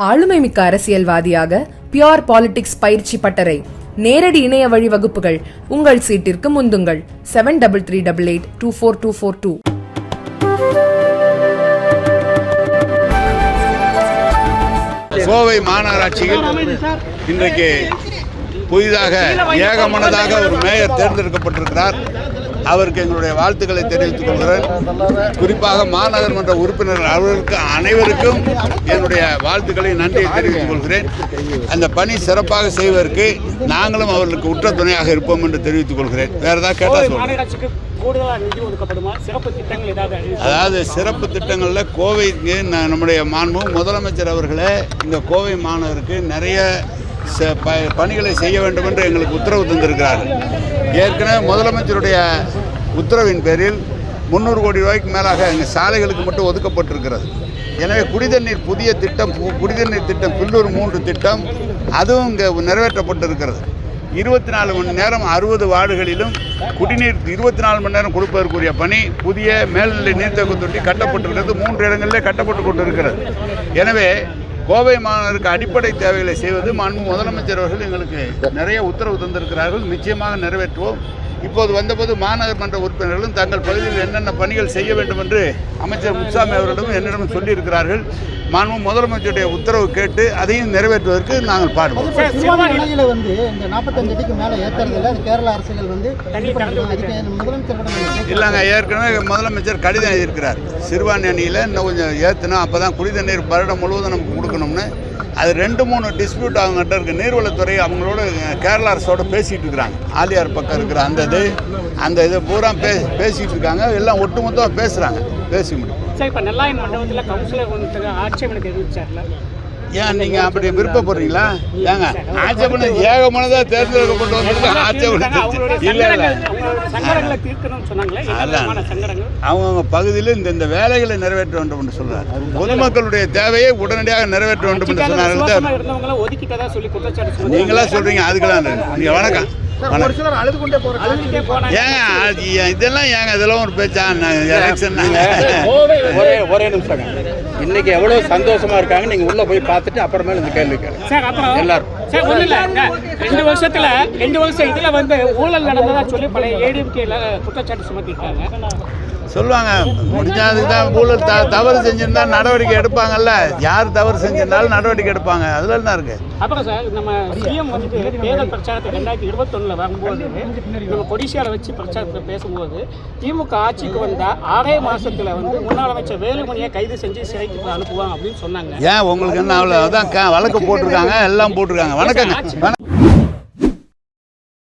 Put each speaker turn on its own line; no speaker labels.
ஆளுமைமிக்க அரசியல்வாதியாக pure politics பயிற்சி பட்டறை. நேரடி இணைய வழி வகுப்புகள். உங்கள் சீட்டிற்கு முந்துங்கள். Seven double three double eight two four two four two
Kovai மாநகராட்சியில் இன்றைக்கு புதிதாக ஏகமனதாக ஒரு மேயர் தேர்ந்தெடுக்கப்பட்டிருக்கிறார். அவருக்கு எங்களுடைய வாழ்த்துக்களை தெரிவித்துக் கொள்கிறேன். குறிப்பாக மாநகர்மன்ற உறுப்பினர்கள் அவர்களுக்கு அனைவருக்கும் என்னுடைய வாழ்த்துக்களை நன்றியை தெரிவித்துக் கொள்கிறேன். அந்த பணி சிறப்பாக செய்வதற்கு நாங்களும் அவர்களுக்கு உற்ற துணையாக இருப்போம் என்று தெரிவித்துக் கொள்கிறேன். வேற ஏதாவது கேட்டால் சொல்லுங்கள்? அதாவது சிறப்பு திட்டங்களில் கோவைக்கு நம்முடைய மாண்பு முதலமைச்சர் அவர்களே இந்த கோவை மாநகருக்கு நிறைய பணிகளை செய்ய வேண்டும் என்று எங்களுக்கு உத்தரவு தந்திருக்கிறார்கள் ஏற்கனவே முதலமைச்சருடைய உத்தரவின் பேரில் முந்நூறு கோடி ரூபாய்க்கு மேலாக எங்கள் சாலைகளுக்கு மட்டும் ஒதுக்கப்பட்டிருக்கிறது. எனவே குடிதண்ணீர் புதிய திட்டம் பு- குடிதண்ணீர் திட்டம் பில்லூர் மூன்று திட்டம் அதுவும் இங்கே நிறைவேற்றப்பட்டிருக்கிறது. இருபத்தி நாலு மணி நேரம் அறுபது வார்டுகளிலும் குடிநீர் இருபத்தி நாலு மணி நேரம் கொடுப்பதற்குரிய பணி புதிய மேல்நிலை நீர்த்தேக்க தொட்டி கட்டப்பட்டிருக்கிறது. மூன்று இடங்களிலே கட்டப்பட்டு கொண்டிருக்கிறது. எனவே கோவை மாநகருக்கு அடிப்படை தேவைகளை செய்வது மாண்பு முதலமைச்சர் அவர்கள் எங்களுக்கு நிறைய உத்தரவு தந்திருக்கிறார்கள். நிச்சயமாக நிறைவேற்றுவோம். இப்போது வந்தபோது மாநகர் மன்ற உறுப்பினர்களும் தங்கள் பகுதியில் என்னென்ன பணிகள் செய்ய வேண்டும் என்று அமைச்சர் முத்துசாமி அவர்களிடம் என்னிடம் சொல்லியிருக்கிறார்கள். மாண்பு முதலமைச்சருடைய உத்தரவு கேட்டு அதையும் நிறைவேற்றுவதற்கு நாங்கள் பாடுவோம்
வந்து இந்த 45 அடிக்கு மேல ஏத்துறதுல அது கேரள அரசுகள் வந்து.
இல்லைங்க ஏற்கனவே முதலமைச்சர் கடிதம் எழுதியிருக்கிறார். சிறுபான்மை அணியில் இன்னும் கொஞ்சம் ஏற்றணும் அப்போ தான் குடி தண்ணீர் வருடம் முழுவதும் நமக்கு கொடுக்கணும்னு. அது ரெண்டு மூணு டிஸ்பியூட் அவங்ககிட்ட இருக்குது நீர்வளத்துறை அவங்களோட கேரள அரசோட பேசிகிட்டு இருக்கிறாங்க. ஆலியார் பக்கம் இருக்கிற அந்த இது அந்த இது பூரா பே பேசிகிட்டு இருக்காங்க. எல்லாம் ஒட்டுமொத்தமாக பேசுகிறாங்க பேசி முடியும்
சார் இப்போ நெல்லாயின் மண்டபத்தில் கவுன்சிலர் ஒன்று ஆட்சேபனை தெரிவிச்சார்ல.
ஏன் நீங்கள் அப்படி விருப்பப்படுறீங்களா? ஏங்க ஆட்சேபனை ஏகமானதாக தேர்ந்தெடுக்கப்பட்டு வந்து ஆட்சேபனை
அவங்களுடைய
இல்லை. இல்லை அவங்கவுங்க பகுதியில் இந்த இந்த வேலைகளை நிறைவேற்ற வேண்டும் என்று சொல்றார். பொதுமக்களுடைய தேவையை உடனடியாக நிறைவேற்ற வேண்டும் என்று சொன்னார்கள். நீங்களா சொல்றீங்க அதுக்கெல்லாம். நீங்க வணக்கம். ஏங்க இதெல்லாம் ஏங்க இதெல்லாம் ஒரு பேச்சா எலெக்ஷன்
ஒரே ஒரே நிமிஷம் இன்னைக்கு எவ்வளவு சந்தோஷமா இருக்காங்க நீங்க உள்ள போய் பார்த்துட்டு அப்புறமேல இந்த கேள்வி கேளுங்க.
சார் அப்புறம்
எல்லாரும்.
சார் ஒன்றும் இல்லை. ரெண்டு வருஷத்துல ரெண்டு வருஷம் இதுல வந்து ஊழல் நடந்ததா சொல்லி பழைய ஏடிஎம்கேல குற்றச்சாட்டு சுமத்திருக்காங்க.
சொல்லுவாங்க முடிஞ்சாதுக்கு தான் ஊழல் த தவறு செஞ்சிருந்தா நடவடிக்கை எடுப்பாங்கல்ல. யார் தவறு செஞ்சிருந்தாலும் நடவடிக்கை எடுப்பாங்க. அதுல என்ன இருக்கு?
அப்புறம் சார் நம்ம சிஎம் வந்துட்டு தேர்தல் பிரச்சாரத்தை ரெண்டாயிரத்தி இருபத்தொன்னுல வரும்போது நம்ம கொடிசியால வச்சு பிரச்சாரத்தில் பேசும்போது திமுக ஆட்சிக்கு வந்தா ஆறே மாசத்துல வந்து முன்னாள் அமைச்சர் வேலுமணியை கைது செஞ்சு சிறைக்கு அனுப்புவாங்க அப்படின்னு சொன்னாங்க.
ஏன் உங்களுக்கு என்ன அவ்வளோ அதான் வழக்கு போட்டிருக்காங்க எல்லாம் போட்டிருக்காங்க. வணக்கங்க.